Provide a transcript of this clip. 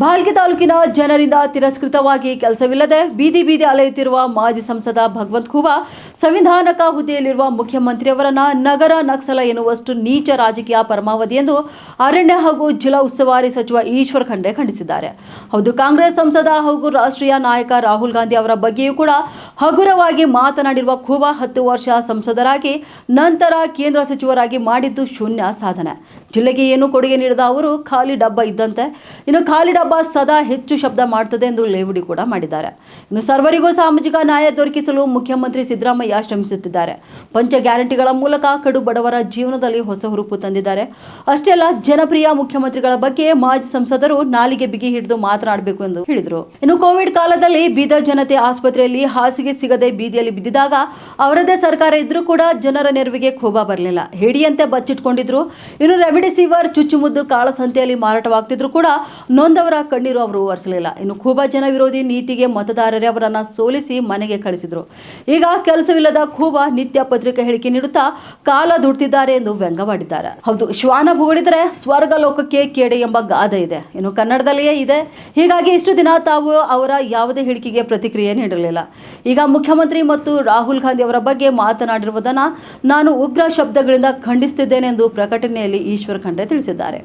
ಭಾಲ್ಕೆ ತಾಲೂಕಿನ ಜನರಿಂದ ತಿರಸ್ಕೃತವಾಗಿ ಕೆಲಸವಿಲ್ಲದೆ ಬೀದಿ ಬೀದಿ ಅಲೆಯುತ್ತಿರುವ ಮಾಜಿ ಸಂಸದ ಭಗವಂತ್ ಖೂಬಾ, ಸಂವಿಧಾನಕ ಹುದ್ದೆಯಲ್ಲಿರುವ ಮುಖ್ಯಮಂತ್ರಿಯವರನ್ನ ನಗರ ನಕ್ಸಲ ಎನ್ನುವಷ್ಟು ನೀಚ ರಾಜಕೀಯ ಪರಮಾವಧಿ ಎಂದು ಅರಣ್ಯ ಹಾಗೂ ಜಿಲ್ಲಾ ಉಸ್ತುವಾರಿ ಸಚಿವ ಈಶ್ವರ್ ಖಂಡ್ರೆ ಖಂಡಿಸಿದ್ದಾರೆ. ಹೌದು, ಕಾಂಗ್ರೆಸ್ ಸಂಸದ ಹಾಗೂ ರಾಷ್ಟ್ರೀಯ ನಾಯಕ ರಾಹುಲ್ ಗಾಂಧಿ ಅವರ ಬಗ್ಗೆಯೂ ಕೂಡ ಹಗುರವಾಗಿ ಮಾತನಾಡಿರುವ ಖೂಬಾ ಹತ್ತು ವರ್ಷ ಸಂಸದರಾಗಿ, ನಂತರ ಕೇಂದ್ರ ಸಚಿವರಾಗಿ ಮಾಡಿದ್ದು ಶೂನ್ಯ ಸಾಧನೆ. ಜಿಲ್ಲೆಗೆ ಏನು ಕೊಡುಗೆ ನೀಡಿದ ಅವರು, ಖಾಲಿ ಡಬ್ಬ ಇದ್ದಂತೆ. ಇನ್ನು ಖಾಲಿ ಡಬ್ಬ ಸದಾ ಹೆಚ್ಚು ಶಬ್ದ ಮಾಡ್ತದೆ ಎಂದು ಲೇವಡಿ ಕೂಡ ಮಾಡಿದ್ದಾರೆ. ಇನ್ನು ಸರ್ವರಿಗೂ ಸಾಮಾಜಿಕ ನ್ಯಾಯ ದೊರಕಿಸಲು ಮುಖ್ಯಮಂತ್ರಿ ಸಿದ್ದರಾಮಯ್ಯ ಶ್ರಮಿಸುತ್ತಿದ್ದಾರೆ. ಪಂಚ ಗ್ಯಾರಂಟಿಗಳ ಮೂಲಕ ಕಡು ಬಡವರ ಜೀವನದಲ್ಲಿ ಹೊಸ ಹುರುಪು ತಂದಿದ್ದಾರೆ. ಅಷ್ಟೇ ಅಲ್ಲ, ಜನಪ್ರಿಯ ಮುಖ್ಯಮಂತ್ರಿಗಳ ಬಗ್ಗೆ ಮಾಜಿ ಸಂಸದರು ನಾಲಿಗೆ ಬಿಗಿ ಹಿಡಿದು ಮಾತನಾಡಬೇಕು ಎಂದು ಹೇಳಿದರು. ಇನ್ನು ಕೋವಿಡ್ ಕಾಲದಲ್ಲಿ ಬೀದರ್ ಜನತೆ ಆಸ್ಪತ್ರೆಯಲ್ಲಿ ಹಾಸಿಗೆ ಸಿಗದೆ ಬೀದಿಯಲ್ಲಿ ಬಿದ್ದಿದಾಗ ಅವರದೇ ಸರ್ಕಾರ ಇದ್ರೂ ಕೂಡ ಜನರ ನೆರವಿಗೆ ಕೋಬ ಬರಲಿಲ್ಲ. ಹೇಡಿಯಂತೆ ಬಚ್ಚಿಟ್ಕೊಂಡಿದ್ರು. ಇನ್ನು ರೆಮಿಡಿಸಿವರ್ ಚುಚ್ಚುಮುದ್ದು, ಕಾಳಸಂತೆಯಲ್ಲಿ ಮಾರಾಟವಾಗ್ತಿದ್ರು ಕೂಡ ನೊಂದವರ ಕಣ್ಣೀರು ಅವರು ಒರೆಸಲಿಲ್ಲ. ಇನ್ನು ಖೂಬಾ ಜನ ವಿರೋಧಿ ನೀತಿಗೆ ಮತದಾರರೇ ಅವರನ್ನು ಸೋಲಿಸಿ ಮನೆಗೆ ಕಳಿಸಿದರು. ಈಗ ಕೆಲಸವಿಲ್ಲದ ಖೂಬಾ ನಿತ್ಯ ಪತ್ರಿಕೆ ಹೇಳಿಕೆ ನೀಡುತ್ತಾ ಕಾಲ ದುಡ್ತಿದ್ದಾರೆ ಎಂದು ವ್ಯಂಗ್ಯವಾಡಿದ್ದಾರೆ. ಹೌದು, ಶ್ವಾನ ಭೂಗಳಿದ್ರೆ ಸ್ವರ್ಗ ಲೋಕಕ್ಕೆ ಕೇಡೆ ಎಂಬ ಗಾದೆ ಇದೆ. ಇನ್ನು ಕನ್ನಡದಲ್ಲಿಯೇ ಇದೆ. ಹೀಗಾಗಿ ಇಷ್ಟು ದಿನ ತಾವು ಅವರ ಯಾವುದೇ ಹೇಳಿಕೆಗೆ ಪ್ರತಿಕ್ರಿಯೆ ನೀಡಲಿಲ್ಲ. ಈಗ ಮುಖ್ಯಮಂತ್ರಿ ಮತ್ತು ರಾಹುಲ್ ಗಾಂಧಿ ಅವರ ಬಗ್ಗೆ ಮಾತನಾಡಿರುವುದನ್ನು ನಾನು ಉಗ್ರ ಶಬ್ದಗಳಿಂದ ಖಂಡಿಸುತ್ತಿದ್ದೇನೆ ಎಂದು ಪ್ರಕಟಣೆಯಲ್ಲಿ ಈಶ್ವರ್ ಖಂಡ್ರೆ ತಿಳಿಸಿದ್ದಾರೆ.